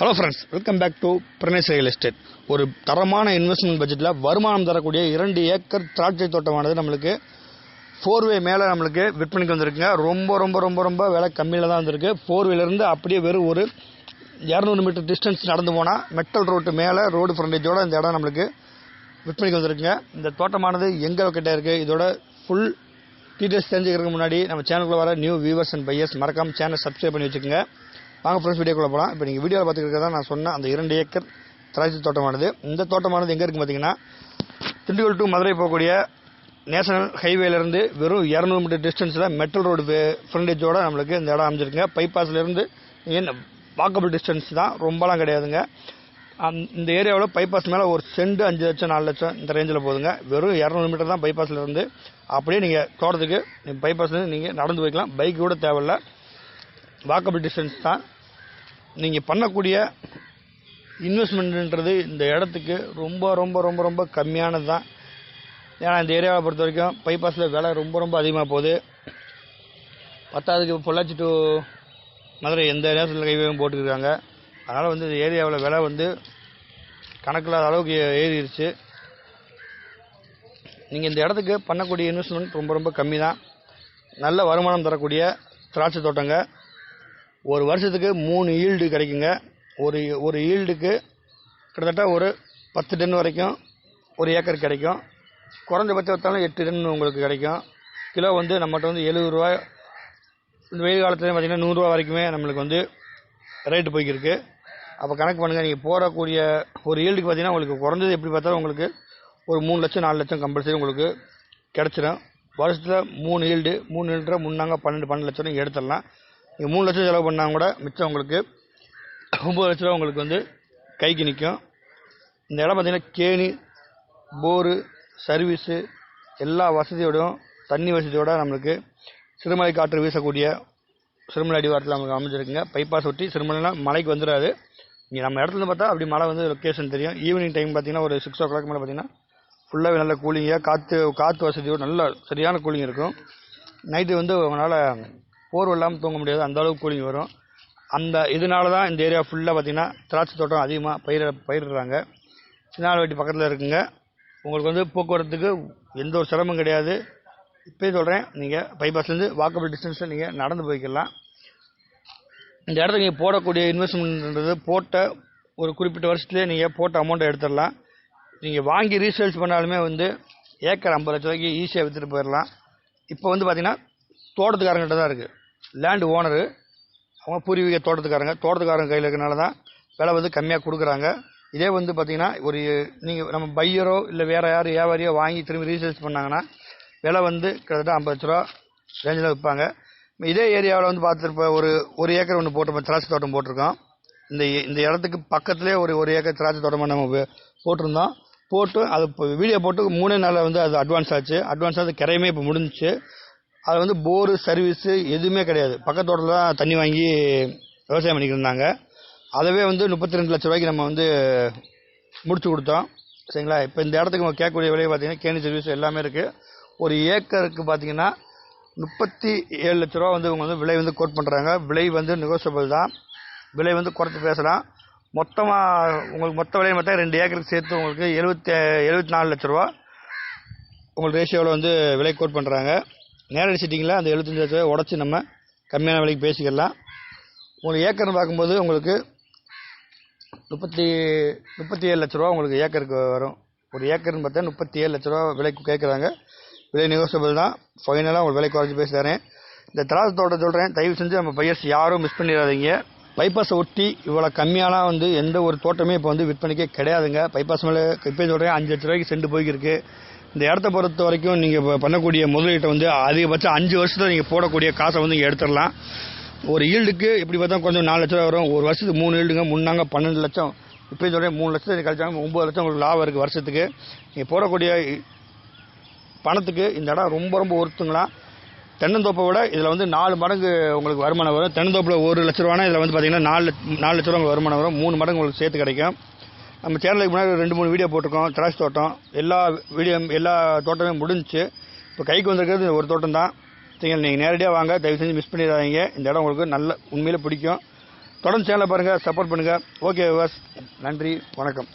Hello friends welcome back to Pranesh real estate ஒரு தரமான investment பட்ஜெட்டில் வருமானம் தரக்கூடிய இரண்டு ஏக்கர் திராட்சை தோட்டமானது நம்மளுக்கு ஃபோர் வே மேலே நம்மளுக்கு விற்பனைக்கு வந்திருக்குங்க. ரொம்ப ரொம்ப ரொம்ப ரொம்ப விலை கம்மியில் தான் வந்திருக்கு. ஃபோர் வேலேருந்து அப்படியே வெறும் ஒரு இரநூறு மீட்டர் டிஸ்டன்ஸ் நடந்து போனால் மெட்டல் ரோட்டு மேலே ரோடு ஃப்ரண்டேஜோடு இந்த இடம் நம்மளுக்கு விற்பனைக்கு வந்திருக்குங்க. இந்த தோட்டமானது எங்கே லொக்கேட்டாக இருக்குது இதோட ஃபுல் டீட்டெயில்ஸ் தெரிஞ்சுக்கிறதுக்கு முன்னாடி நம்ம சேனலுக்குள்ள வர நியூ வியூவர்ஸ் அண்ட் பையர்ஸ் மறக்காமல் சேனல் சப்ஸ்கிரைப் பண்ணி வச்சுக்கோங்க. வாங்க ஃப்ரெண்ட்ஸ் வீடியோக்குள்ளே போகலாம் இப்போ நீங்கள் வீடியோவில் பார்த்துக்கிறதா நான் சொன்ன அந்த இரண்டு ஏக்கர் திராட்சை தோட்டமானது. இந்த தோட்டமானது எங்கே இருக்குது பார்த்தீங்கன்னா திண்டுக்கல் டு மதுரை போகக்கூடிய நேஷனல் ஹைவேலேருந்து வெறும் இரநூறு மீட்டர் டிஸ்டன்ஸில் மெட்டல் ரோடு ஃப்ரண்டேஜோடு நம்மளுக்கு இந்த இடம் அமைஞ்சிருக்குங்க. பைபாஸ்லேருந்து என்ன வாக்கபிள் டிஸ்டன்ஸ் தான். ரொம்பலாம் கிடையாதுங்க. இந்த ஏரியாவில் பைபாஸ் மேலே ஒரு செண்டு அஞ்சு லட்சம் நாலு லட்சம் இந்த ரேஞ்சில் போகுதுங்க. வெறும் இரநூறு மீட்டர் தான் பைபாஸ்லேருந்து அப்படியே நீங்கள் தோட்டத்துக்கு பைபாஸ்லேருந்து நீங்கள் நடந்து போய்க்கலாம். பைக் கூட தேவையில்ல. வாக்கபிள் டிஸ்டன்ஸ் தான். நீங்கள் பண்ணக்கூடிய இன்வெஸ்ட்மெண்ட்டுன்றது இந்த இடத்துக்கு ரொம்ப ரொம்ப ரொம்ப ரொம்ப கம்மியானது தான். ஏன்னா இந்த ஏரியாவை பொறுத்த வரைக்கும் பைபாஸில் விலை ரொம்ப ரொம்ப அதிகமாக போகுது. பத்தாவதுக்கு பொள்ளாச்சி டு மதுரை எந்த நேரத்தில் கைவேவும் போட்டுருக்காங்க. அதனால் வந்து இந்த ஏரியாவில் விலை வந்து கணக்கில்லாத அளவுக்கு ஏறிடுச்சு நீங்கள் இந்த இடத்துக்கு பண்ணக்கூடிய இன்வெஸ்ட்மெண்ட் ரொம்ப ரொம்ப கம்மி தான் நல்ல வருமானம் தரக்கூடிய திராட்சை தோட்டங்க. ஒரு வருஷத்துக்கு மூணு ஈல்டு கிடைக்குங்க. ஒரு ஒரு ஈல்டுக்கு கிட்டத்தட்ட ஒரு பத்து டன் வரைக்கும் ஒரு ஏக்கர் கிடைக்கும். குறைஞ்சபட்சம் விற்றாலும் எட்டு டன் உங்களுக்கு கிடைக்கும். கிலோ வந்து நம்மகிட்ட வந்து எழுபது ரூபா இந்த வெயில் காலத்துலேயும் பார்த்தீங்கன்னா நூறுரூவா வரைக்குமே நம்மளுக்கு வந்து ரேட்டு போய்க்கிருக்கு. அப்போ கணக்கு பண்ணுங்கள் நீங்கள் போடக்கூடிய ஒரு ஈல்டுக்கு பார்த்தீங்கன்னா உங்களுக்கு குறைஞ்சது எப்படி பார்த்தாலும் உங்களுக்கு ஒரு மூணு லட்சம் நாலு லட்சம் கம்பல்சரி உங்களுக்கு கிடச்சிரும். வருஷத்தில் மூணு ஈல்டு மூணு ஈல்டுற முன்னாங்க பன்னெண்டு பன்னெண்டு லட்சம் நீங்கள் எடுத்துடலாம். நீங்கள் மூணு லட்சம் செலவு பண்ணால் கூட மிச்சம் உங்களுக்கு ஒம்பது லட்ச ரூபா உங்களுக்கு வந்து கைக்கு நிற்கும் இந்த இடம் பார்த்தீங்கன்னா கேணி போரு சர்வீஸு எல்லா வசதியோடையும் தண்ணி வசதியோடு நம்மளுக்கு சிறுமலை காற்று வீசக்கூடிய சிறுமலை அடிவாரத்தில் நமக்கு அமைஞ்சிருக்குங்க. பைப்பாஸ் ஒட்டி சிறுமலைனா மலைக்கு வந்துடாது இங்கே நம்ம இடத்துல இருந்து பார்த்தா அப்படி மழை வந்து லொக்கேஷன் தெரியும். ஈவினிங் டைம் பார்த்தீங்கன்னா ஒரு சிக்ஸ் ஓ கிளாக் மேலே பார்த்தீங்கன்னா ஃபுல்லாகவே நல்ல கூலிங்காக காற்று காற்று வசதியோடு நல்ல சரியான கூலிங் இருக்கும். நைட்டு வந்து உங்களால் போர்வை இல்லாமல் தூங்க முடியாது. அந்த அளவுக்கு கூலிங் வரும். அந்த இதனால தான் இந்த ஏரியா ஃபுல்லாக பார்த்தீங்கன்னா திராட்சை தோட்டம் அதிகமாக பயிர பயிரிடுறாங்க. சின்னாலவட்டி பக்கத்தில் இருக்குங்க. உங்களுக்கு வந்து போக்குவரத்துக்கு எந்த ஒரு சிரமம் கிடையாது. இப்போயே சொல்கிறேன் நீங்கள் பைபாஸ்லேருந்து வாக்கபிள் டிஸ்டன்ஸில் நீங்கள் நடந்து போய்க்கலாம். இந்த இடத்துக்கு நீங்கள் போடக்கூடிய இன்வெஸ்ட்மெண்ட்ன்றது போட்ட ஒரு குறிப்பிட்ட வருஷத்துலேயே நீங்கள் போட்ட அமௌண்ட்டை எடுத்துடலாம். நீங்கள் வாங்கி ரீசேல்ஸ் பண்ணாலுமே வந்து ஏக்கர் ஐம்பது லட்ச ரூபாய்க்கு ஈஸியாக விற்றுட்டு போயிடலாம். இப்போ வந்து பார்த்திங்கன்னா தோட்டத்துக்காரங்கிட்ட தான் இருக்குது லேண்டு ஓனரு அவங்க பூர்வீக தோட்டத்துக்காரங்க தோட்டத்துக்காரங்க கையில் இருக்கிறனால தான் விலை வந்து கம்மியாக கொடுக்குறாங்க. இதே வந்து பார்த்தீங்கன்னா ஒரு நீங்கள் நம்ம பையரோ இல்லை வேறு யார் வியாபாரியோ வாங்கி திரும்பி ரீசேல்ஸ் பண்ணாங்கன்னா விலை வந்து கிட்டத்தட்ட ஐம்பது லட்சரூவா ரேஞ்சில் விற்பாங்க. இதே ஏரியாவில் வந்து பார்த்துருப்ப ஒரு ஒரு ஏக்கர் ஒன்று போட்டிருப்போம் திராட்சை தோட்டம் போட்டிருக்கோம். இந்த இந்த இடத்துக்கு பக்கத்துலேயே ஒரு ஒரு ஏக்கர் திராட்சை தோட்டமாக நம்ம போட்டிருந்தோம். போட்டு அது இப்போ வீடியோ போட்டு மூணு நாளில் வந்து அது அட்வான்ஸ் ஆச்சு. அட்வான்ஸ் அது கிரையுமே இப்போ முடிஞ்சிச்சு. அது வந்து போரு சர்வீஸு எதுவுமே கிடையாது. பக்கத்தோட்டத்தில் தான் தண்ணி வாங்கி விவசாயம் பண்ணிக்கிட்டு இருந்தாங்க. அதவே வந்து முப்பத்தி ரெண்டு லட்ச ரூபாய்க்கு நம்ம வந்து முடிச்சு கொடுத்தோம். சரிங்களா? இப்போ இந்த இடத்துக்கு நம்ம கேட்கக்கூடிய விலையை பார்த்தீங்கன்னா கேணி சர்வீஸ் எல்லாமே இருக்குது ஒரு ஏக்கருக்கு பார்த்தீங்கன்னா முப்பத்தி ஏழு லட்ச ரூபா வந்து இவங்க வந்து விலை வந்து கோட் பண்ணுறாங்க விலை வந்து நெகோசியபிள் தான். விலை வந்து குறைச்சி பேசலாம். மொத்தமாக உங்களுக்கு மொத்த விலையை பார்த்தா ரெண்டு ஏக்கருக்கு சேர்த்து உங்களுக்கு எழுபத்தி எழுபத்தி நாலு லட்ச ரூபா. உங்களுக்கு ரேஷியோவில் வந்து விலை கோட் பண்ணுறாங்க நேரடி சிட்டிங்கில் அந்த எழுபத்தஞ்சி லட்ச ரூபாய் உடச்சி நம்ம கம்மியான விலைக்கு பேசிக்கலாம். உங்களுக்கு ஏக்கர்னு பார்க்கும்போது உங்களுக்கு முப்பத்தி முப்பத்தி ஏழு லட்ச ரூபா உங்களுக்கு ஏக்கருக்கு வரும். ஒரு ஏக்கர்னு பார்த்தா முப்பத்தி ஏழு லட்ச ரூபா விலைக்கு கேட்குறாங்க. விலை நெகோசியபிள் தான். ஃபைனலாக உங்களுக்கு விலை குறைஞ்சி பேசி தரேன் இந்த திராட்சை தோட்டம் சொல்கிறேன் தயவு செஞ்சு நம்ம பையர்ஸ் யாரும் மிஸ் பண்ணிடாதீங்க. பைபாஸை ஒட்டி இவ்வளோ கம்மியாலாம் வந்து எந்த ஒரு தோட்டமே இப்போ வந்து விற்பனைக்கே கிடையாதுங்க. பைபாஸ் மேலே இப்போ சொல்கிறேன் அஞ்சு லட்ச ரூபாய்க்கு செண்டு போய்க்கிருக்கு. இந்த இடத்த பொறுத்த வரைக்கும் நீங்கள் இப்போ பண்ணக்கூடிய முதலீட்டை வந்து அதிகபட்சம் அஞ்சு வருஷத்தில் நீங்கள் போடக்கூடிய காசை வந்து நீங்கள் எடுத்துடலாம். ஒரு ஈல்டுக்கு எப்படி பார்த்தா கொஞ்சம் நாலு லட்சம் ரூபா வரும். ஒரு வருஷத்துக்கு மூணு ஈல்டுங்க முன்னாங்க பன்னெண்டு லட்சம். இப்போ சொல்கிறேன் மூணு லட்சத்தை கழிச்சாங்க ஒம்பது லட்சம் உங்களுக்கு லாபம் இருக்குது வருஷத்துக்கு. நீங்கள் போடக்கூடிய பணத்துக்கு இந்த இடம் ரொம்ப ரொம்ப ஒருத்துங்களா? தென்னந்தோப்பை விட இதில் வந்து நாலு மடங்கு உங்களுக்கு வருமானம் வரும். தென்னந்தோப்பில் ஒரு லட்ச ரூபானா இதில் வந்து பார்த்தீங்கன்னா நாலு நாலு லட்ச ரூபா உங்களுக்கு வருமானம் வரும். மூணு மடங்கு உங்களுக்கு சேர்த்து கிடைக்கும். நம்ம சேனலுக்கு முன்னாடி ரெண்டு மூணு வீடியோ போட்டிருக்கோம் திராட்சை தோட்டம். எல்லா வீடியோ எல்லா தோட்டமே முடிஞ்சுச்சு. இப்போ கைக்கு வந்திருக்கிறது ஒரு தோட்டம் தான். சரிங்களா நீங்கள் நேரடியாக வாங்க தயவு செஞ்சு மிஸ் பண்ணிடாதீங்க. இந்த இடம் உங்களுக்கு நல்ல உண்மையில் பிடிக்கும். தொடர்ந்து சேனலை பாருங்கள் சப்போர்ட் பண்ணுங்கள் ஓகே விவாஸ் நன்றி வணக்கம்.